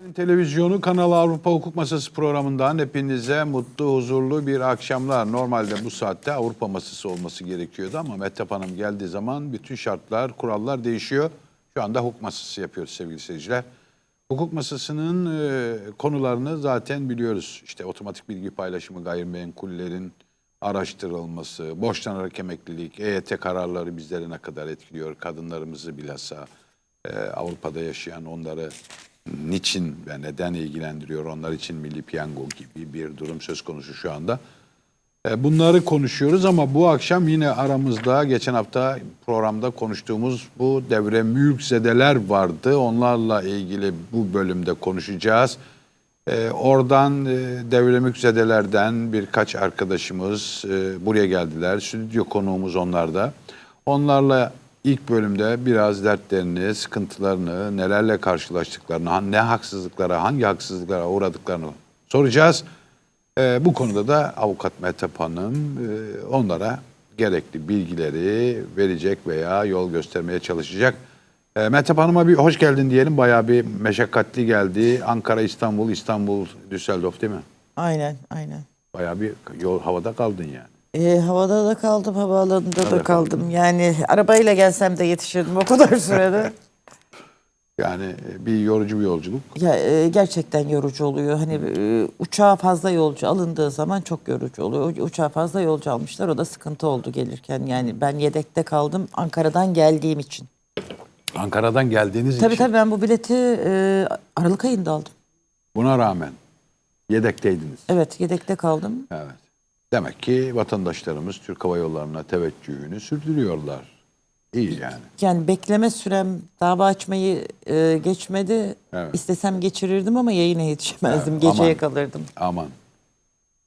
Televizyonu Kanal Avrupa Hukuk Masası programından hepinize mutlu, huzurlu bir akşamlar. Normalde bu saatte Avrupa Masası olması gerekiyordu ama Mehtap Hanım geldiği zaman bütün şartlar, kurallar değişiyor. Şu anda hukuk masası yapıyoruz sevgili seyirciler. Hukuk masasının e, konularını zaten biliyoruz. İşte otomatik bilgi paylaşımı, gayrimenkullerin araştırılması, borçlanarak emeklilik, EYT kararları bizleri ne kadar etkiliyor, kadınlarımızı bilhassa e, Avrupa'da yaşayan onları niçin ve neden ilgilendiriyor onlar için milli piyango gibi bir durum söz konusu şu anda. E, Bunları konuşuyoruz ama bu akşam yine aramızda geçen hafta programda konuştuğumuz bu devre mülk zedeler vardı. Onlarla ilgili bu bölümde konuşacağız. E, oradan e, devre mülk zedelerden birkaç arkadaşımız e, buraya geldiler. Stüdyo konuğumuz onlarda. Onlarla ilk bölümde biraz dertlerini, sıkıntılarını, nelerle karşılaştıklarını, ne haksızlıklara, hangi haksızlıklara uğradıklarını soracağız. Ee, bu konuda da avukat Mehtap Hanım e, onlara gerekli bilgileri verecek veya yol göstermeye çalışacak. Ee, Mehtap Hanım'a bir hoş geldin diyelim. Bayağı bir meşakkatli geldi. Ankara, İstanbul, İstanbul, Düsseldorf değil mi? Aynen, aynen. Bayağı bir yol havada kaldın yani. Ee, havada da kaldım, havaalanında da kaldım. Yani arabayla gelsem de yetişirdim o kadar sürede. Yani e, bir yorucu bir yolculuk. ya e, gerçekten yorucu oluyor. Hani e, uçağa fazla yolcu alındığı zaman çok yorucu oluyor. U- Uçağa fazla yolcu almışlar. O da sıkıntı oldu gelirken. Yani ben yedekte kaldım Ankara'dan geldiğim için. Ankara'dan geldiğiniz Tabii için tabii ben bu bileti e, Aralık ayında aldım. buna rağmen yedekteydiniz. Evet yedekte kaldım. Evet. Demek ki vatandaşlarımız Türk Hava Yolları'na teveccühünü sürdürüyorlar. İyi yani. Yani bekleme sürem dava açmayı e, geçmedi. Evet. İstesem geçirirdim ama yayına yetişemezdim. Evet, Geceye aman. kalırdım. Aman.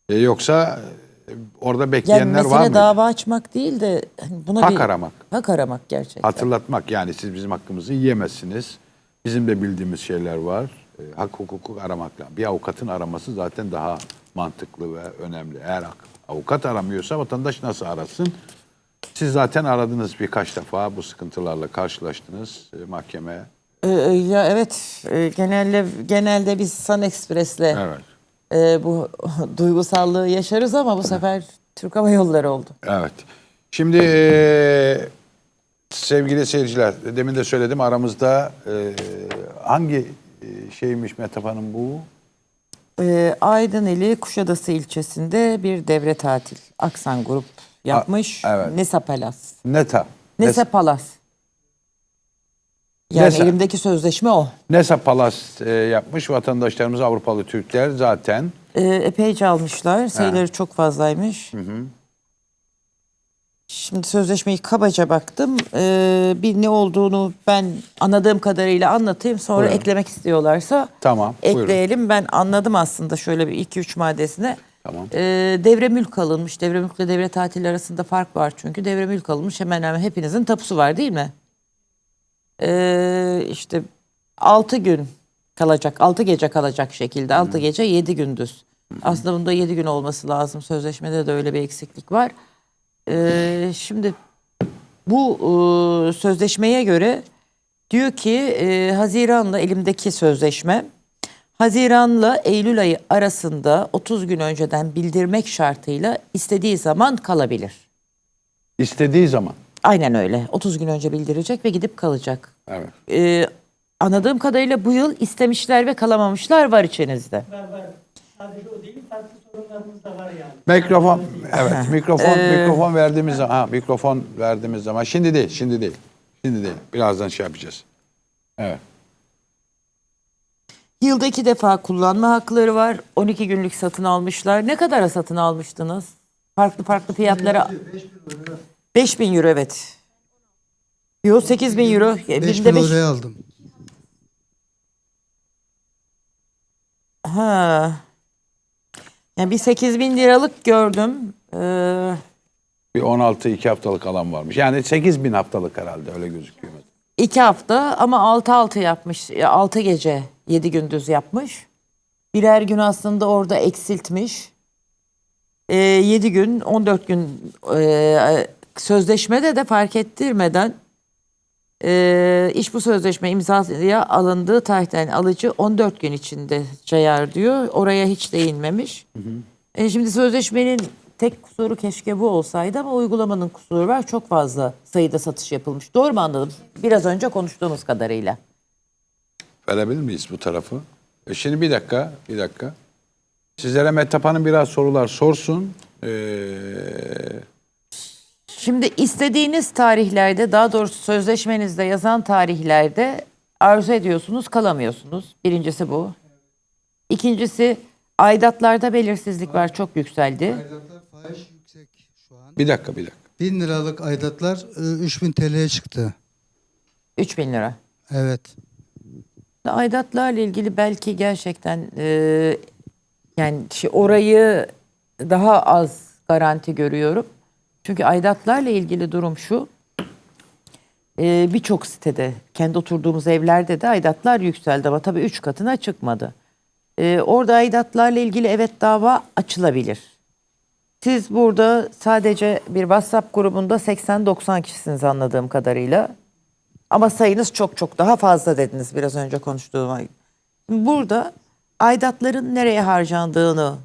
E, yoksa e, orada Yani bekleyenler var mesele mıydı? dava açmak değil de hani buna Hak bir aramak. hak aramak gerçekten. Hatırlatmak yani siz bizim hakkımızı yiyemezsiniz. Bizim de bildiğimiz şeyler var. E, hak hukuku aramak lazım. Bir avukatın araması zaten daha mantıklı ve önemli. Eğer hak- avukat aramıyorsa vatandaş nasıl arasın? Siz zaten aradınız birkaç defa bu sıkıntılarla karşılaştınız e, mahkeme. Ee, ya evet e, genelde genelde biz Sun Express'le Evet. e, bu duygusallığı yaşarız ama bu sefer Türk Hava Yolları oldu. Evet. Şimdi e, sevgili seyirciler, demin de söyledim aramızda e, hangi e, şeymiş Mehtap Hanım bu? Ee, Aydıneli Kuşadası ilçesinde bir devre tatil. Aksan Grup yapmış. evet. Nesa Palas. NETA. Nesa Palas. Yani Nesa. elimdeki sözleşme o. NESA Palas e, yapmış. Vatandaşlarımız Avrupalı Türkler zaten. Ee, epeyce almışlar. Sayıları çok fazlaymış. Şimdi sözleşmeyi kabaca baktım. Ee, bir ne olduğunu ben anladığım kadarıyla anlatayım. Sonra Buyurun. eklemek istiyorlarsa Tamam, buyurun. ekleyelim. Ben anladım aslında şöyle bir iki üç maddesine. Tamam. Ee, devre mülk alınmış. Devre mülkle devre tatili arasında fark var çünkü. Devre mülk alınmış hemen hemen hepinizin tapusu var değil mi? Ee, işte 6 gün kalacak, 6 gece kalacak şekilde. 6 gece 7 gündüz. Aslında bunda 7 gün olması lazım. Sözleşmede de öyle bir eksiklik var. Ee, şimdi bu e, sözleşmeye göre diyor ki e, Haziran'la elimdeki sözleşme Haziran'la Eylül ayı arasında 30 gün önceden bildirmek şartıyla istediği zaman kalabilir. İstediği zaman. Aynen öyle. 30 gün önce bildirecek ve gidip kalacak. Evet. Ee, anladığım kadarıyla bu yıl istemişler ve kalamamışlar var içinizde. var var. Sadece o değil, farklı sorunlarımız da var yani. Mikrofon. Evet. Mikrofon Ee, mikrofon verdiğimiz zaman. Ha, mikrofon verdiğimiz zaman. Şimdi değil. Şimdi değil. Şimdi değil. Birazdan şey yapacağız. Evet. Yılda iki defa kullanma hakları var. 12 günlük satın almışlar. Ne kadara satın almıştınız? Farklı farklı fiyatlara. 5000 euro evet. Yok 8000 euro. 5 Binde bin beş- liraya aldım. Ha. Yani bir 8000 liralık gördüm. Ee, Bir 16 iki haftalık alan varmış. Yani 8 bin haftalık herhalde öyle gözüküyor. iki hafta ama 6-6 yapmış. 6 gece 7 gündüz yapmış. Birer gün aslında orada eksiltmiş. Ee, 7 gün 14 gün e, sözleşmede de fark ettirmeden Ee, iş bu sözleşme imzaya alındığı tarihten alıcı 14 gün içinde cayar diyor. Oraya hiç değinmemiş. E, şimdi sözleşmenin tek kusuru keşke bu olsaydı ama uygulamanın kusuru var. Çok fazla sayıda satış yapılmış. Doğru mu anladım? Biraz önce konuştuğumuz kadarıyla. Verebilir miyiz bu tarafı? E şimdi bir dakika, bir dakika. Sizlere Mehtap Hanım biraz sorular sorsun. Ee, Şimdi istediğiniz tarihlerde daha doğrusu sözleşmenizde yazan tarihlerde arzu ediyorsunuz kalamıyorsunuz. Birincisi bu. İkincisi aidatlarda belirsizlik var çok yükseldi. Aidatlar faiz yüksek şu an. bir dakika, bir dakika. 1000 liralık aidatlar e, 3000 TL'ye çıktı. 3000 lira. Evet. Aidatlarla ilgili belki gerçekten e, yani şey, orayı daha az garanti görüyorum. Çünkü aidatlarla ilgili durum şu. e, Birçok sitede, kendi oturduğumuz evlerde de aidatlar yükseldi ama tabii üç katına çıkmadı. E, orada aidatlarla ilgili evet dava açılabilir. Siz burada sadece bir WhatsApp grubunda 80-90 kişisiniz anladığım kadarıyla. Ama sayınız çok çok daha fazla dediniz biraz önce konuştuğuma. Burada aidatların nereye harcandığını,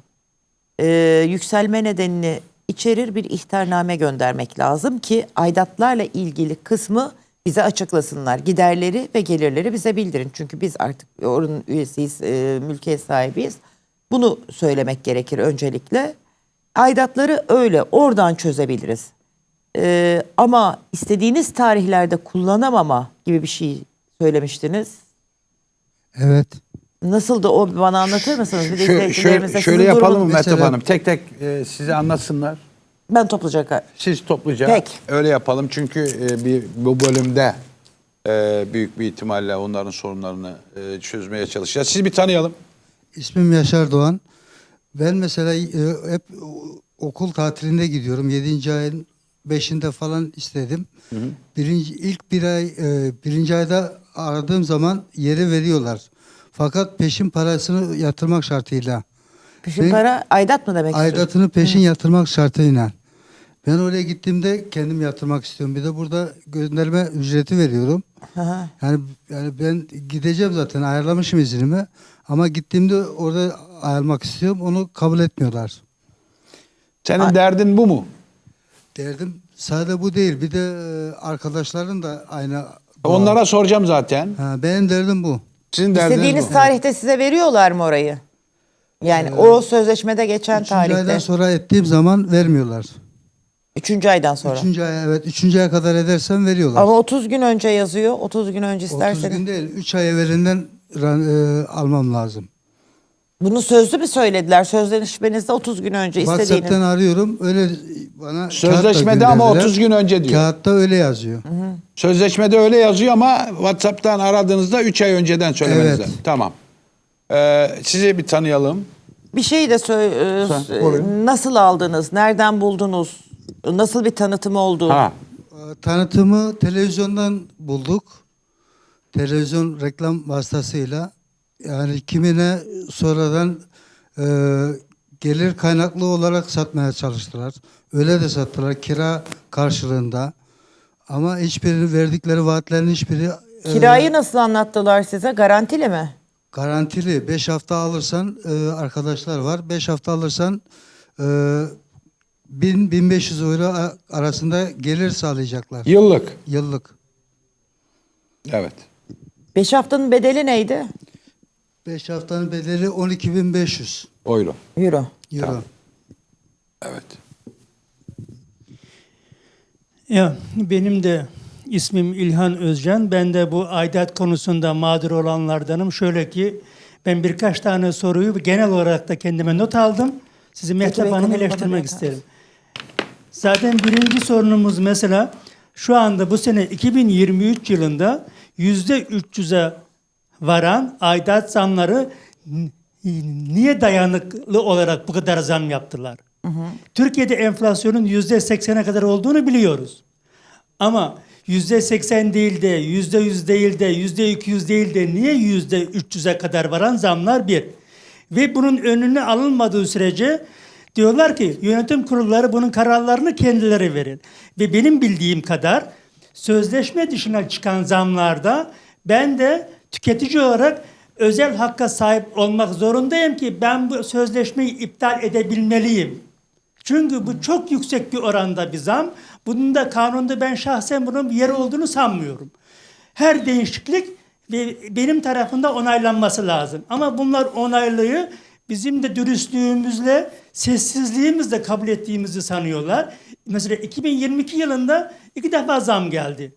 e, yükselme nedenini içerir bir ihtarname göndermek lazım ki aidatlarla ilgili kısmı bize açıklasınlar. Giderleri ve gelirleri bize bildirin. Çünkü biz artık oranın üyesiyiz, e, mülkiyet sahibiyiz. Bunu söylemek gerekir öncelikle. Aidatları öyle oradan çözebiliriz. Ee, ama istediğiniz tarihlerde kullanamama gibi bir şey söylemiştiniz. Evet. Nasıl da o bana anlatır mısınız? Bir de Şö- şöyle, izleyicilerimize şöyle sizin yapalım mı durumunuz- Mehtap Mesela- Hanım? Tek tek e, size anlatsınlar. Ben toplayacak. Siz topluca Peki. öyle yapalım. Çünkü e, bir bu bölümde e, büyük bir ihtimalle onların sorunlarını e, çözmeye çalışacağız. Siz bir tanıyalım. İsmim Yaşar Doğan. Ben mesela e, hep o- okul tatilinde gidiyorum. 7. ayın 5'inde falan istedim. Birinci, ilk bir ay, e, birinci ayda aradığım zaman yeri veriyorlar. Fakat peşin parasını yatırmak şartıyla. Peşin Benim- para aidat mı demek istiyorsun? Aidatını peşin yatırmak şartıyla. Ben oraya gittiğimde kendim yatırmak istiyorum. Bir de burada gönderme ücreti veriyorum. Hı hı. Yani yani ben gideceğim zaten ayarlamışım iznimi ama gittiğimde orada ayarlamak istiyorum. Onu kabul etmiyorlar. Senin derdin bu mu? Derdim sadece bu değil. Bir de e, arkadaşların da aynı. Onlara soracağım zaten. Ha, benim derdim bu. Sizin İstediğiniz bu. tarihte size veriyorlar mı orayı? Yani o sözleşmede geçen Üçüncü aydan tarihte. sonra ettiğim zaman vermiyorlar. Üçüncü aydan sonra. Üçüncü ay evet üçüncü aya kadar edersem veriyorlar. Ama 30 gün önce yazıyor. 30 gün önce 30 isterseniz. gün değil. 3 ay evvelinden ran- e, almam lazım. Bunu sözlü mü söylediler? Sözleşmenizde 30 gün önce istediğiniz. WhatsApp'tan arıyorum. Öyle bana Sözleşmede ama gönderdiler. 30 gün önce diyor. Kağıtta öyle yazıyor. Sözleşmede öyle yazıyor ama WhatsApp'tan aradığınızda 3 ay önceden söylemeniz Evet. lazım. Tamam. Ee, sizi bir tanıyalım. Bir şey de sö- e, Sen, nasıl aldınız? Nereden buldunuz? Nasıl bir tanıtım oldu? Ha. Ee, Tanıtımı televizyondan bulduk. Televizyon reklam vasıtasıyla. Yani kimine sonradan e, gelir kaynaklı olarak satmaya çalıştılar. Öyle de sattılar kira karşılığında. Ama hiçbiri verdikleri vaatlerin hiçbiri e, Kirayı nasıl anlattılar size? Garantili mi? garantili. 5 hafta alırsan e, arkadaşlar var. 5 hafta alırsan e, 1000-1500 euro arasında gelir sağlayacaklar. Yıllık. Yıllık. Evet. 5 haftanın bedeli neydi? 5 haftanın bedeli 12.500 Euro. Euro. euro. Tamam. Evet. Ya benim de ismim İlhan Özcan. Ben de bu aidat konusunda mağdur olanlardanım. Şöyle ki ben birkaç tane soruyu genel olarak da kendime not aldım. Sizi Mehtap Bey, Hanım kalemle eleştirmek isterim. Zaten birinci sorunumuz mesela şu anda bu sene 2023 yılında yüzde 300'e varan aidat zamları niye dayanıklı olarak bu kadar zam yaptılar? Türkiye'de enflasyonun yüzde 80'e kadar olduğunu biliyoruz. Ama yüzde 80 değil de, yüzde 100 değil de, yüzde 200 değil de niye yüzde 300'e kadar varan zamlar bir. Ve bunun önüne alınmadığı sürece diyorlar ki yönetim kurulları bunun kararlarını kendileri verir. Ve benim bildiğim kadar sözleşme dışına çıkan zamlarda ben de tüketici olarak özel hakka sahip olmak zorundayım ki ben bu sözleşmeyi iptal edebilmeliyim. Çünkü bu çok yüksek bir oranda bir zam. Bunun da kanunda ben şahsen bunun bir yeri olduğunu sanmıyorum. Her değişiklik benim tarafında onaylanması lazım. Ama bunlar onaylıyı bizim de dürüstlüğümüzle, sessizliğimizle kabul ettiğimizi sanıyorlar. Mesela 2022 yılında iki defa zam geldi.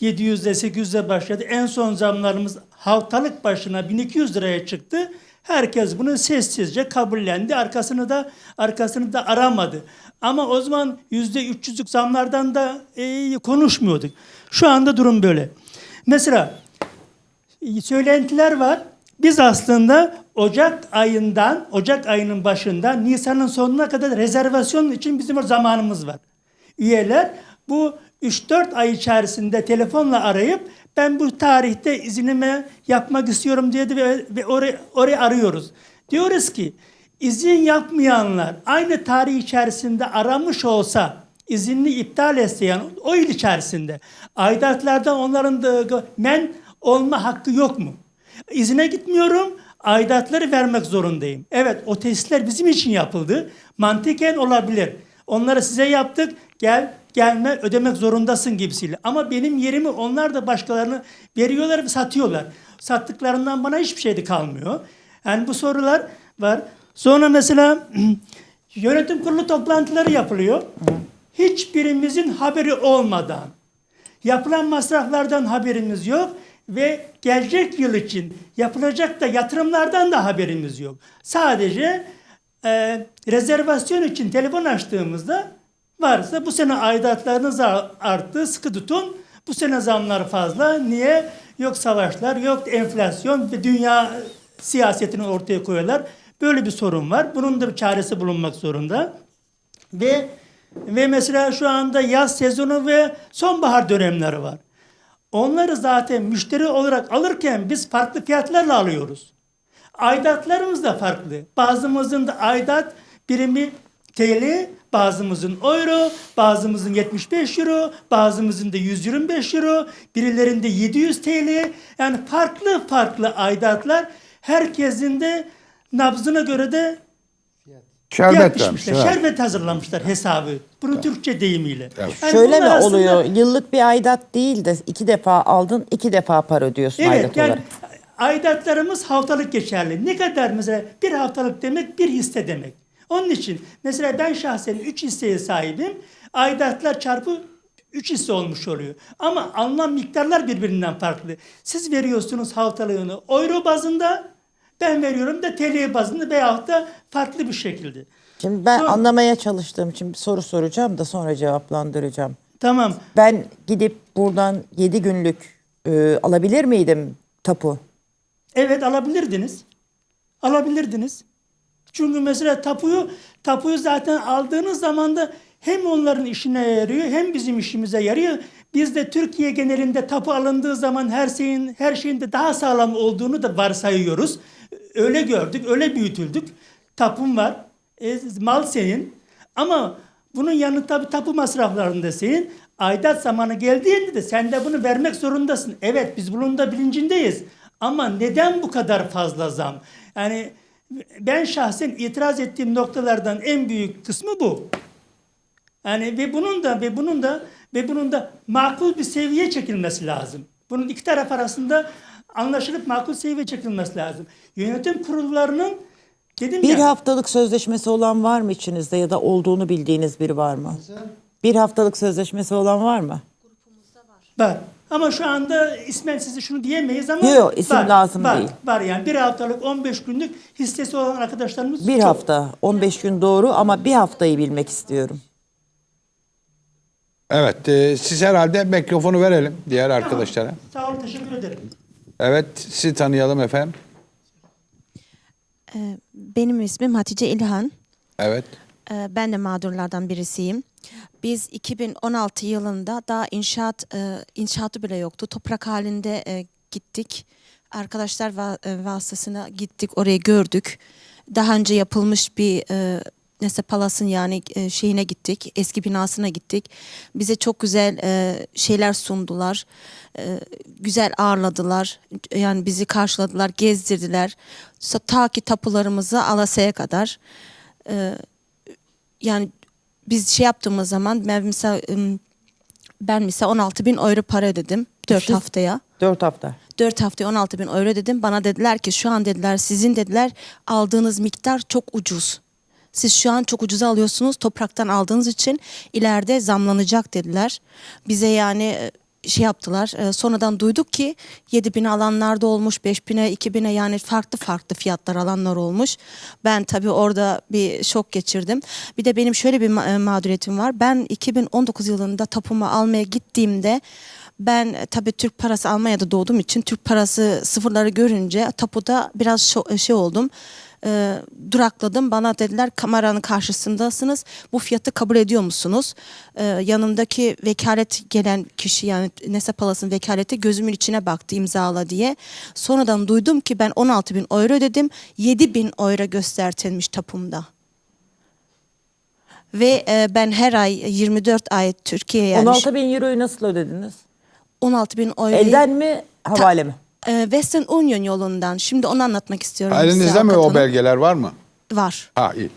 700'de 800'de başladı. En son zamlarımız haftalık başına 1200 liraya çıktı. Herkes bunu sessizce kabullendi. Arkasını da arkasını da aramadı. Ama o zaman %300'lük zamlardan da e, konuşmuyorduk. Şu anda durum böyle. Mesela e, söylentiler var. Biz aslında Ocak ayından, Ocak ayının başında Nisan'ın sonuna kadar rezervasyon için bizim zamanımız var. Üyeler bu 3-4 ay içerisinde telefonla arayıp ben bu tarihte izinime yapmak istiyorum diye ve, ve orayı, orayı arıyoruz. Diyoruz ki izin yapmayanlar aynı tarih içerisinde aramış olsa izinli iptal isteyen o yıl içerisinde aidatlardan onların da men olma hakkı yok mu? İzine gitmiyorum, aidatları vermek zorundayım. Evet, o testler bizim için yapıldı. Mantıken olabilir. Onları size yaptık, gel gelme ödemek zorundasın gibisiyle. Ama benim yerimi onlar da başkalarını veriyorlar ve satıyorlar. Sattıklarından bana hiçbir şey de kalmıyor. Yani bu sorular var. Sonra mesela yönetim kurulu toplantıları yapılıyor. Hiçbirimizin haberi olmadan Yapılan masraflardan haberimiz yok ve gelecek yıl için yapılacak da yatırımlardan da haberimiz yok. Sadece e, rezervasyon için telefon açtığımızda varsa bu sene aidatlarınız ar- arttı, sıkı tutun. Bu sene zamlar fazla. Niye? Yok savaşlar, yok enflasyon ve dünya siyasetini ortaya koyuyorlar. Böyle bir sorun var. Bunun da bir çaresi bulunmak zorunda. Ve ve mesela şu anda yaz sezonu ve sonbahar dönemleri var. Onları zaten müşteri olarak alırken biz farklı fiyatlarla alıyoruz. Aidatlarımız da farklı. Bazımızın da aidat birimi TL, bazımızın euro, bazımızın 75 euro, bazımızın da 125 euro, birilerinde 700 TL. Yani farklı farklı aidatlar herkesin de nabzına göre de Şerbet yapmışlar. vermişler. Şerbet hazırlamışlar hesabı. Bunu Türkçe deyimiyle. Yani Şöyle mi bunlar aslında- oluyor? Yıllık bir aidat değil de iki defa aldın, iki defa para ödüyorsun Evet aidat yani olarak. aidatlarımız haftalık geçerli. Ne kadar mesela bir haftalık demek bir hisse demek. Onun için mesela ben şahsen 3 hisseye sahibim. Aidatlar çarpı 3 hisse olmuş oluyor. Ama alınan miktarlar birbirinden farklı. Siz veriyorsunuz haftalığını euro bazında, ben veriyorum da TL bazında veyahut da farklı bir şekilde. Şimdi ben Sonra- anlamaya çalıştığım için soru soracağım da sonra cevaplandıracağım. Tamam. Ben gidip buradan 7 günlük e, alabilir miydim tapu? Evet alabilirdiniz. Alabilirdiniz. Mesela tapuyu tapuyu zaten aldığınız zaman da hem onların işine yarıyor hem bizim işimize yarıyor. Biz de Türkiye genelinde tapu alındığı zaman her şeyin her şeyin de daha sağlam olduğunu da varsayıyoruz. Öyle gördük, öyle büyütüldük. Tapun var. e, mal senin. Ama bunun yanı tabi tapu masraflarını da senin. Aidat zamanı geldiğinde de sen de bunu vermek zorundasın. Evet biz bunun da bilincindeyiz. Ama neden bu kadar fazla zam? Yani ben şahsen itiraz ettiğim noktalardan en büyük kısmı bu. Yani ve bunun da ve bunun da ve bunun da makul bir seviyeye çekilmesi lazım. Bunun iki taraf arasında anlaşılıp makul seviyeye çekilmesi lazım. Yönetim kurullarının dedim Bir ya haftalık sözleşmesi olan var mı içinizde ya da olduğunu bildiğiniz biri var mı? Bir haftalık sözleşmesi olan var mı? var. Ama şu anda ismen size şunu diyemeyiz ama Yok, yok, isim var, lazım var, değil. Var yani bir haftalık 15 günlük hissesi olan arkadaşlarımız Bir çok. hafta, 15 gün doğru ama bir haftayı bilmek istiyorum. Evet, e, siz herhalde mikrofonu verelim diğer arkadaşlara. Sağ olun teşekkür ederim. Evet, sizi tanıyalım efendim. Ee, Benim ismim Hatice İlhan. Evet. Ee, Ben de mağdurlardan birisiyim. Biz 2016 yılında daha inşaat e, inşaatı bile yoktu. Toprak halinde e, gittik. Arkadaşlar va- e, vasıtasına gittik. Orayı gördük. Daha önce yapılmış bir e, Nese Palas'ın yani e, şeyine gittik. Eski binasına gittik. Bize çok güzel e, şeyler sundular. E, güzel ağırladılar. Yani bizi karşıladılar, gezdirdiler. Ta ki tapularımızı Alasya kadar. E, yani biz şey yaptığımız zaman ben mesela ben mesela 16 bin euro para ödedim 4 Kişi- haftaya. 4 hafta. 4 haftaya 16 bin euro dedim. Bana dediler ki şu an dediler sizin dediler aldığınız miktar çok ucuz. Siz şu an çok ucuza alıyorsunuz topraktan aldığınız için ileride zamlanacak dediler. Bize yani şey yaptılar. E, Sonradan duyduk ki 7 bin alanlar da olmuş, 5 bine, 2 bine yani farklı farklı fiyatlar alanlar olmuş. Ben tabii orada bir şok geçirdim. Bir de benim şöyle bir e, mağduriyetim var. Ben 2019 yılında tapumu almaya gittiğimde ben e, tabii Türk parası Almanya'da doğduğum için Türk parası sıfırları görünce tapuda biraz şo- şey oldum. E, durakladım. Bana dediler kameranın karşısındasınız. Bu fiyatı kabul ediyor musunuz? E, yanımdaki vekalet gelen kişi yani Nese Palas'ın vekaleti gözümün içine baktı imzala diye. Sonradan duydum ki ben 16 bin euro ödedim. 7 bin euro göstertilmiş tapumda. Ve e, ben her ay 24 ay Türkiye'ye yani 16 bin euroyu nasıl ödediniz? 16 bin euro. Elden mi, havale mi? e, Western Union yolundan. Şimdi onu anlatmak istiyorum. size Elinizde mi o hanım. belgeler var mı? Var. Ha iyi.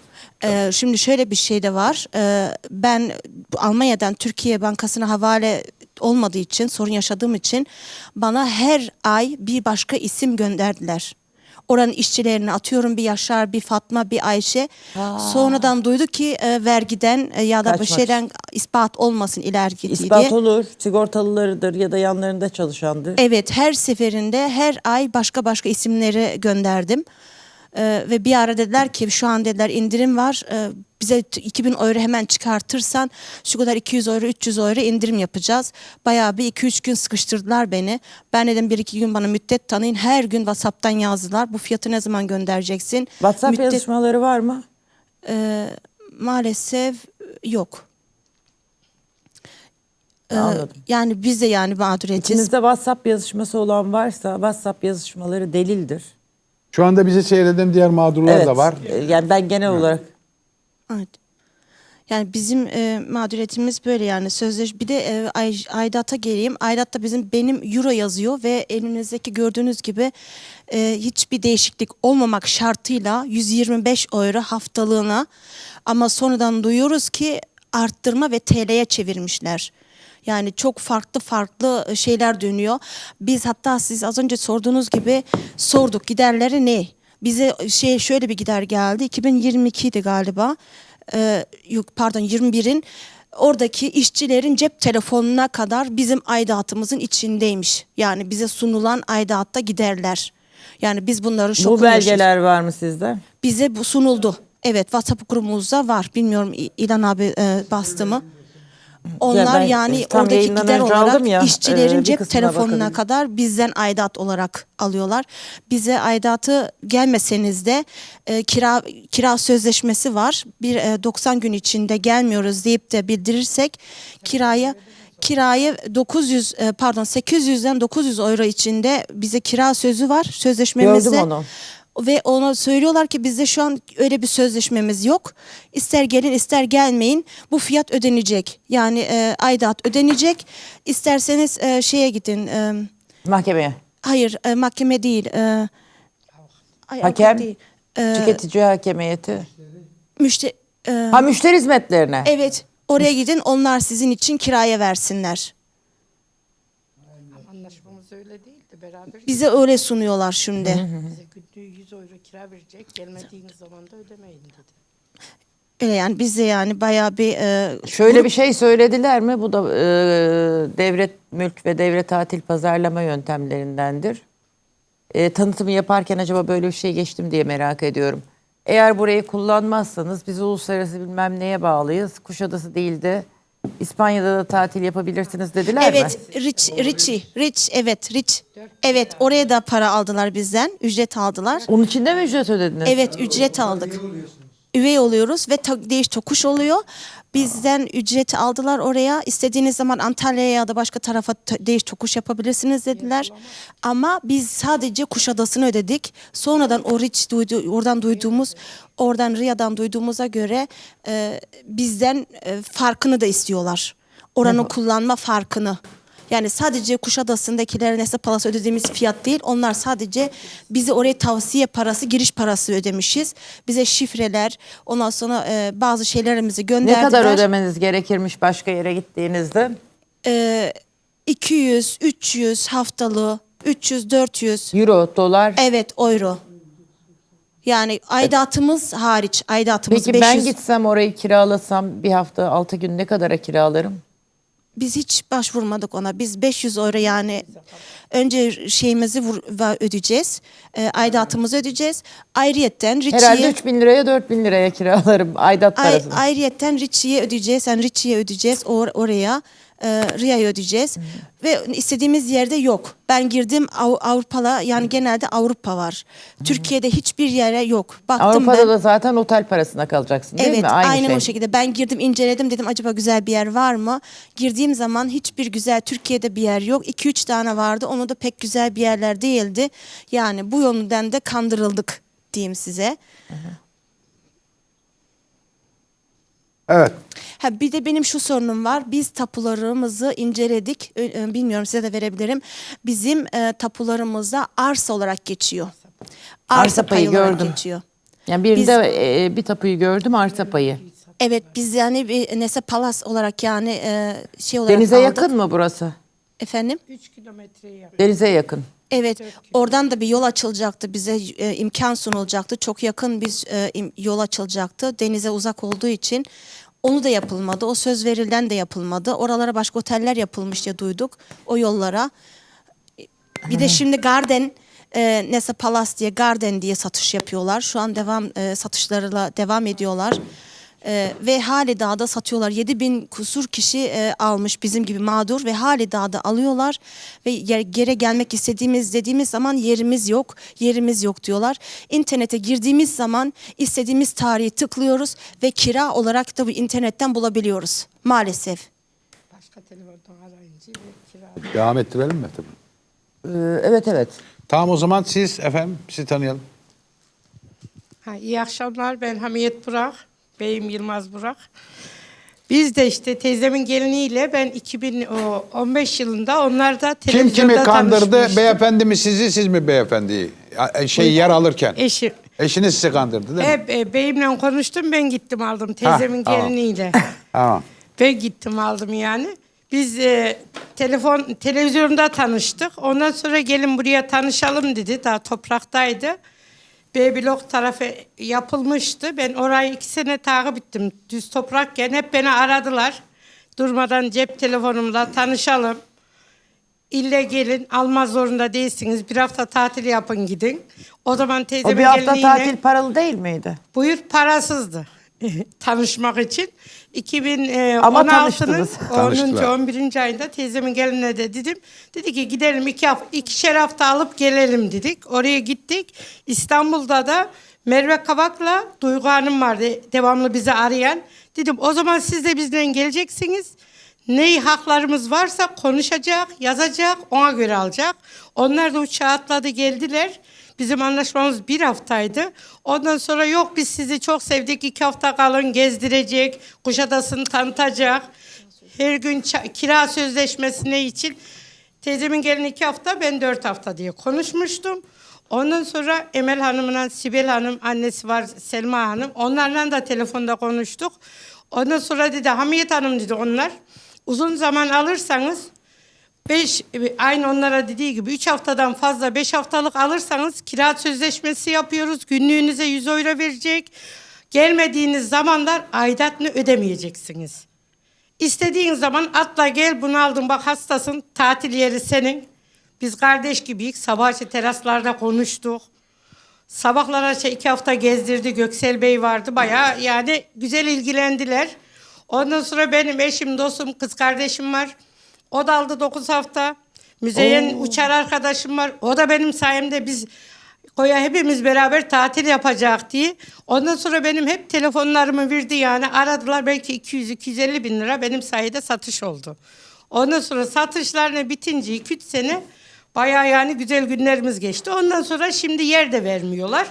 Ee, şimdi şöyle bir şey de var. Ee, ben Almanya'dan Türkiye Bankası'na havale olmadığı için, sorun yaşadığım için bana her ay bir başka isim gönderdiler. Oranın işçilerini atıyorum bir Yaşar, bir Fatma, bir Ayşe. Sonradan duydu ki e, vergiden e, ya da bir Kaçmak. şeyden ispat olmasın ileriki İspat diye. olur, sigortalılarıdır ya da yanlarında çalışandır. Evet her seferinde her ay başka başka isimleri gönderdim. Ee, ve bir ara dediler ki şu an dediler indirim var. Ee, bize t- 2000 euro hemen çıkartırsan şu kadar 200 euro 300 euro indirim yapacağız. Bayağı bir 2-3 gün sıkıştırdılar beni. Ben dedim bir iki gün bana müddet tanıyın. Her gün WhatsApp'tan yazdılar. Bu fiyatı ne zaman göndereceksin? WhatsApp Müddet- yazışmaları var mı? Ee, maalesef yok. Ee, Anladım. yani biz de yani mağduriyetiz. İçinizde WhatsApp yazışması olan varsa WhatsApp yazışmaları delildir. Şu anda bizi seyreden diğer mağdurlar evet. da var. e, Yani ben genel olarak Evet. Yani bizim e, mağduriyetimiz böyle yani sözleş bir de e, ay, aidata geleyim. Aidatta bizim benim euro yazıyor ve elinizdeki gördüğünüz gibi e, hiçbir değişiklik olmamak şartıyla 125 euro haftalığına ama sonradan duyuyoruz ki arttırma ve TL'ye çevirmişler. Yani çok farklı farklı şeyler dönüyor. Biz hatta siz az önce sorduğunuz gibi sorduk giderleri ne? Bize şey şöyle bir gider geldi. 2022'ydi galiba. Ee, pardon 21'in oradaki işçilerin cep telefonuna kadar bizim aidatımızın içindeymiş. Yani bize sunulan aidatta giderler. Yani biz bunları bu şokunu yaşıyoruz. belgeler var mı sizde? Bize bu sunuldu. Evet WhatsApp grubumuzda var. Bilmiyorum İlan abi e, bastı mı? Onlar ben, yani e, tam oradaki gider olarak ya, işçilerin e, cep telefonuna kadar bizden aidat olarak alıyorlar. Bize aidatı gelmeseniz de e, kira kira sözleşmesi var. Bir e, 90 gün içinde gelmiyoruz deyip de bildirirsek kiraya kirayı 900 e, pardon 800'den 900 euro içinde bize kira sözü var sözleşmemizde. Gördüm onu. Ve ona söylüyorlar ki bizde şu an öyle bir sözleşmemiz yok. İster gelin ister gelmeyin bu fiyat ödenecek. Yani e, aidat ödenecek. İsterseniz e, şeye gidin. e, Mahkemeye. hayır e, mahkeme değil. E, ay, Hakem? avukat değil. E, Tüketici hakemiyeti. müşte- e, Ha müşteri hizmetlerine. evet oraya gidin onlar sizin için kiraya versinler. Anlaşmamız öyle değildi. Beraber Bize öyle sunuyorlar şimdi. bize günlüğü 100 euro kira verecek. Gelmediğiniz zaman da ödemeyin dedi. Öyle yani bize yani bayağı bir e, Şöyle bir şey söylediler mi? Bu da e, devlet mülk ve devlet tatil pazarlama yöntemlerindendir. E, tanıtımı yaparken acaba böyle bir şey geçtim diye merak ediyorum. Eğer burayı kullanmazsanız biz uluslararası bilmem neye bağlıyız. Kuşadası değil de İspanya'da da tatil yapabilirsiniz dediler mi? Evet, Rich, Richie, Rich, evet, Rich. Evet, oraya da para aldılar bizden, ücret aldılar. Onun için de mi ücret ödediniz? Evet, ücret aldık. Üye oluyoruz ve değiş tokuş oluyor. Bizden ücret aldılar oraya. İstediğiniz zaman Antalya'ya ya da başka tarafa değiş tokuş yapabilirsiniz dediler. Ama biz sadece Kuşadası'nı ödedik. Sonradan Oriç duydu, oradan duyduğumuz, oradan Riya'dan duyduğumuza göre e, bizden e, farkını da istiyorlar. Oranı kullanma farkını. Yani sadece Kuşadası'ndakilere Nese Palas ödediğimiz fiyat değil. Onlar sadece bizi oraya tavsiye parası, giriş parası ödemişiz. Bize şifreler, ondan sonra e, bazı şeylerimizi Ne gönderdiler. kadar ödemeniz gerekirmiş başka yere gittiğinizde? E, 200, 300 haftalığı, 300, 400. Euro, dolar. Evet, euro. Yani aidatımız hariç, aidatımız Peki 500. ben gitsem orayı kiralasam bir hafta 6 gün ne kadara kiralarım? Biz hiç başvurmadık ona. Biz 500 euro yani önce şeyimizi vur, ödeyeceğiz. E, aidatımızı ödeyeceğiz. Ayrıyetten Herhalde Richie'ye 3 bin liraya 4 bin liraya kiralarım aidat ay, parasını. ayrıyetten Richie'ye ödeyeceğiz. Yani Richie'ye ödeyeceğiz or, oraya. E, Riya'ya ödeyeceğiz. Ve istediğimiz yerde yok. Ben girdim Av- Avrupa'la yani genelde Avrupa var. Türkiye'de hiçbir yere yok. Baktım Avrupa'da ben. da zaten otel parasına kalacaksın değil evet, mi? Aynı aynen şey. o şekilde. Ben girdim, inceledim dedim acaba güzel bir yer var mı? Girdiğim zaman hiçbir güzel Türkiye'de bir yer yok. 2-3 tane vardı. Onu da pek güzel bir yerler değildi. Yani bu yönden de kandırıldık diyeyim size. Evet. Ha bir de benim şu sorunum var. Biz tapularımızı inceledik. Ö, Bilmiyorum size de verebilirim. Bizim e, tapularımızda arsa olarak geçiyor. Arsa payı olarak gördüm. geçiyor. Yani birinde e, bir tapuyu gördüm arsa payı. Evet biz yani bir Nese Palas olarak yani e, şey olarak Denize aldık. yakın mı burası? Efendim? 3 kilometreye yakın. Denize yakın. Evet, oradan da bir yol açılacaktı bize e, imkan sunulacaktı. Çok yakın bir e, im- yol açılacaktı. Denize uzak olduğu için onu da yapılmadı. O söz verilen de yapılmadı. Oralara başka oteller yapılmış diye duyduk. O yollara. Bir de şimdi Garden e, Nesa Palace diye Garden diye satış yapıyorlar. Şu an devam e, satışlarıyla devam ediyorlar. E, ve hali dağda satıyorlar. 7000 kusur kişi e, almış bizim gibi mağdur ve hali dağda alıyorlar ve yer, geri gelmek istediğimiz dediğimiz zaman yerimiz yok, yerimiz yok diyorlar. İnternete girdiğimiz zaman istediğimiz tarihi tıklıyoruz ve kira olarak da bu internetten bulabiliyoruz maalesef. Başka telefondan arayınca bir kira. Devam ettirelim mi? Tabii. Ee, evet evet. Tamam o zaman siz efendim sizi tanıyalım. Ha, iyi akşamlar ben Hamiyet Burak. Beyim Yılmaz Burak. Biz de işte teyzemin geliniyle ben 2015 yılında onlar da Kim televizyonda kimi kandırdı? Beyefendi mi sizi siz mi beyefendiyi? Ya, Şey yer alırken. Eşim. Eşiniz sizi kandırdı değil mi? Hep e, beyimle konuştum ben gittim aldım teyzemin tamam. geliniyle. Tamam. Ben gittim aldım yani. Biz e, telefon televizyonda tanıştık. Ondan sonra gelin buraya tanışalım dedi. Daha topraktaydı. B blok tarafı yapılmıştı. Ben orayı iki sene takip ettim. Düz toprakken hep beni aradılar. Durmadan cep telefonumla tanışalım. İlle gelin almaz zorunda değilsiniz. Bir hafta tatil yapın gidin. O zaman O teyzemin bir hafta tatil paralı değil miydi? Buyur parasızdı tanışmak için. Ama 2016'nın tanıştınız. 10. Tanıştılar. 11. ayında teyzemin geline de dedim. Dedi ki gidelim iki hafta, ikişer hafta alıp gelelim dedik. Oraya gittik. İstanbul'da da Merve Kavak'la Duygu Hanım vardı devamlı bizi arayan. Dedim o zaman siz de bizden geleceksiniz. Neyi haklarımız varsa konuşacak, yazacak, ona göre alacak. Onlar da uçağa atladı geldiler. Bizim anlaşmamız bir haftaydı. Ondan sonra yok biz sizi çok sevdik iki hafta kalın gezdirecek, Kuşadası'nı tanıtacak. Her gün kira sözleşmesine için teyzemin gelin iki hafta ben dört hafta diye konuşmuştum. Ondan sonra Emel Hanım'la Sibel Hanım annesi var Selma Hanım onlarla da telefonda konuştuk. Ondan sonra dedi Hamiyet Hanım dedi onlar uzun zaman alırsanız Beş, aynı onlara dediği gibi 3 haftadan fazla 5 haftalık alırsanız kira sözleşmesi yapıyoruz. Günlüğünüze 100 euro verecek. Gelmediğiniz zamanlar aidatını ödemeyeceksiniz. İstediğin zaman atla gel bunu aldım bak hastasın tatil yeri senin. Biz kardeş gibiyiz. Sabahçı teraslarda konuştuk. Sabahlara şey iki hafta gezdirdi. Göksel Bey vardı. Bayağı yani güzel ilgilendiler. Ondan sonra benim eşim, dostum, kız kardeşim var. O da aldı 9 hafta. Müzeyyen uçar arkadaşım var. O da benim sayemde biz koya hepimiz beraber tatil yapacak diye. Ondan sonra benim hep telefonlarımı verdi yani aradılar belki 200-250 bin lira benim sayede satış oldu. Ondan sonra satışlarına bitince 2-3 sene bayağı yani güzel günlerimiz geçti. Ondan sonra şimdi yer de vermiyorlar.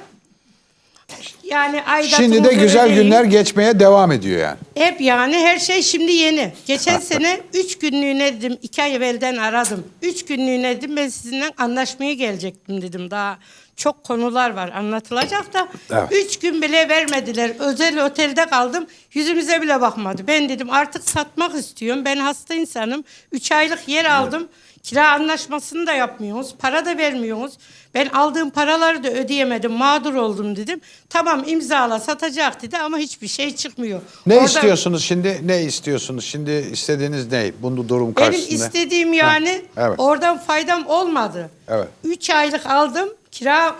Yani aidatımızı Şimdi de güzel günler geçmeye devam ediyor yani. Hep yani her şey şimdi yeni. Geçen sene üç günlüğüne dedim, iki ay evvelden aradım. Üç günlüğüne dedim ben sizinle anlaşmaya gelecektim dedim. Daha çok konular var anlatılacak da. Evet. Üç gün bile vermediler. Özel otelde kaldım. Yüzümüze bile bakmadı. Ben dedim artık satmak istiyorum. Ben hasta insanım. Üç aylık yer aldım. Kira anlaşmasını da yapmıyoruz. Para da vermiyoruz. Ben aldığım paraları da ödeyemedim. Mağdur oldum dedim. Tamam imzala satacak dedi ama hiçbir şey çıkmıyor. Ne Orada- istiyorsunuz şimdi? Ne istiyorsunuz? Şimdi istediğiniz ne? Bunu durum Benim karşısında. istediğim yani evet. oradan faydam olmadı. Evet. Üç aylık aldım. Kira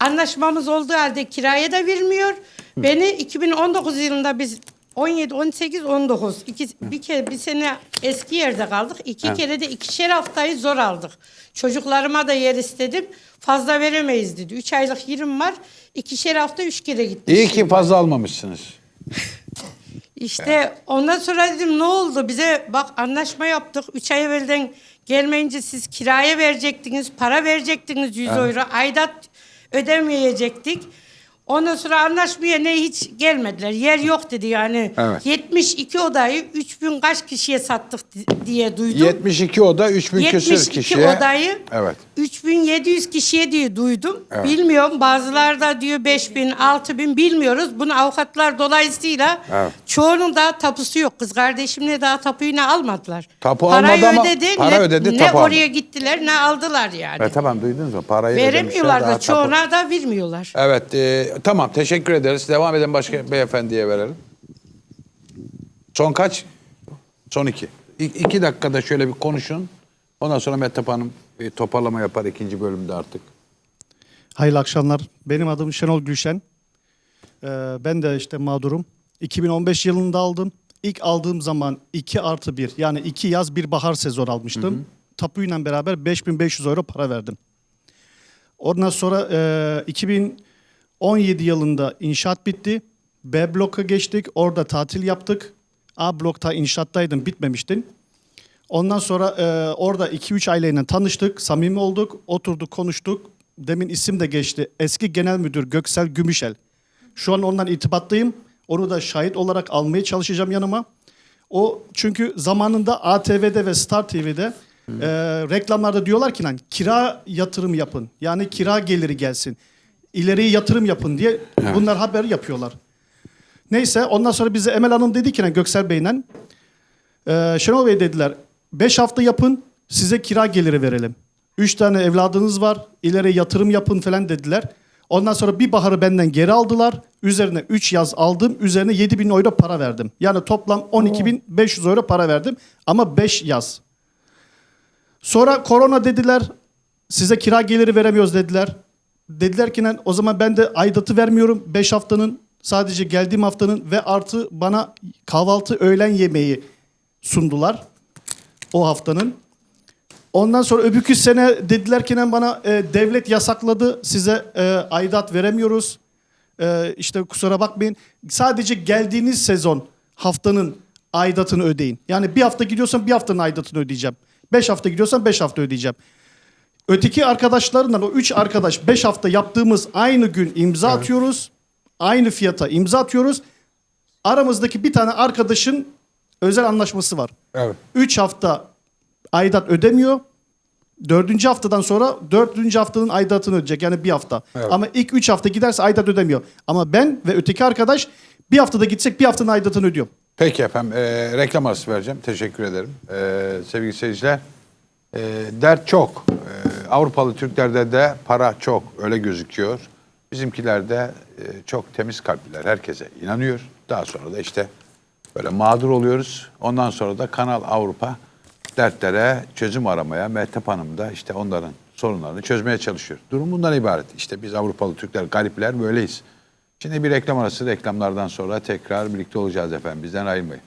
anlaşmamız olduğu halde kiraya da vermiyor. Beni 2019 yılında biz 17, 18, 19 iki, bir kere bir sene eski yerde kaldık. İki kere de ikişer haftayı zor aldık. Çocuklarıma da yer istedim. Fazla veremeyiz dedi. Üç aylık yerim var. İkişer hafta üç kere gittim. İyi ki fazla almamışsınız. İşte ondan sonra dedim ne oldu bize bak anlaşma yaptık. Üç ay evvelden gelmeyince siz kiraya verecektiniz, para verecektiniz 100 euro. Aidat ödemeyecektik. Ondan sonra anlaşmaya ne hiç gelmediler. Yer yok dedi yani. Evet. 72 odayı 3000 kaç kişiye sattık di- diye duydum. 72 oda 3000 küsür 72 kişiye. odayı Evet. 3700 kişiye diye duydum. Evet. Bilmiyorum bazıları da diyor 5000 6000 bilmiyoruz. Bunu avukatlar dolayısıyla Evet. çoğunun daha tapusu yok. Kız kardeşimle daha tapuyu ne almadılar. Tapu Parayı almadı ama ödedi, para ne, ödedi, ne tapu oraya almadı. gittiler ne aldılar yani. Evet, tamam duydunuz mu? Parayı Veremiyorlar da tapu- çoğuna da vermiyorlar. Evet e, tamam teşekkür ederiz. Devam edelim başka beyefendiye verelim. Son kaç? Son iki. İ- iki dakikada şöyle bir konuşun. Ondan sonra Mehtap Hanım bir toparlama yapar ikinci bölümde artık. Hayırlı akşamlar. Benim adım Şenol Gülşen. Ee, ben de işte mağdurum. 2015 yılında aldım. İlk aldığım zaman 2 artı 1 yani 2 yaz bir bahar sezon almıştım. Tapuyla beraber 5500 euro para verdim. Ondan sonra e, 2017 yılında inşaat bitti. B bloka geçtik. Orada tatil yaptık. A blokta inşaattaydım bitmemiştin. Ondan sonra e, orada 2-3 aileyle tanıştık, samimi olduk, oturduk, konuştuk. Demin isim de geçti. Eski Genel Müdür Göksel Gümüşel. Şu an ondan irtibattayım. Onu da şahit olarak almaya çalışacağım yanıma. O çünkü zamanında ATV'de ve Star TV'de e, reklamlarda diyorlar ki lan kira yatırım yapın. Yani kira geliri gelsin. İleriye yatırım yapın diye bunlar haber yapıyorlar. Neyse ondan sonra bize Emel Hanım dedi ki lan Göksel Bey'le ee, Şenol Bey dediler 5 hafta yapın size kira geliri verelim. 3 tane evladınız var ileri yatırım yapın falan dediler. Ondan sonra bir baharı benden geri aldılar. Üzerine 3 yaz aldım. Üzerine 7 bin euro para verdim. Yani toplam 12.500 euro para verdim. Ama 5 yaz. Sonra korona dediler. Size kira geliri veremiyoruz dediler. Dediler ki "Lan, o zaman ben de aidatı vermiyorum. 5 haftanın sadece geldiğim haftanın ve artı bana kahvaltı öğlen yemeği sundular. O haftanın. Ondan sonra öbürkü sene dediler ki "Lan bana e, devlet yasakladı size e, aidat veremiyoruz. E, işte kusura bakmayın. Sadece geldiğiniz sezon haftanın aidatını ödeyin. Yani bir hafta gidiyorsan bir haftanın aidatını ödeyeceğim. Beş hafta gidiyorsan beş hafta ödeyeceğim. Öteki arkadaşlarından o üç arkadaş beş hafta yaptığımız aynı gün imza atıyoruz. Aynı fiyata imza atıyoruz. Aramızdaki bir tane arkadaşın özel anlaşması var. Evet. Üç hafta aidat ödemiyor. Dördüncü haftadan sonra dördüncü haftanın aidatını ödeyecek. Yani bir hafta. Evet. Ama ilk üç hafta giderse aidat ödemiyor. Ama ben ve öteki arkadaş bir haftada gitsek bir haftanın aidatını ödüyor. Peki efendim e, reklam arası vereceğim. Teşekkür ederim. E, sevgili seyirciler e, dert çok. E, Avrupalı Türklerde de para çok öyle gözüküyor. Bizimkiler de e, çok temiz kalpliler. Herkese inanıyor. Daha sonra da işte böyle mağdur oluyoruz. Ondan sonra da Kanal Avrupa dertlere çözüm aramaya, Mehtap Hanım da işte onların sorunlarını çözmeye çalışıyor. Durum bundan ibaret. İşte biz Avrupalı Türkler, garipler böyleyiz. Şimdi bir reklam arası reklamlardan sonra tekrar birlikte olacağız efendim. Bizden ayrılmayın.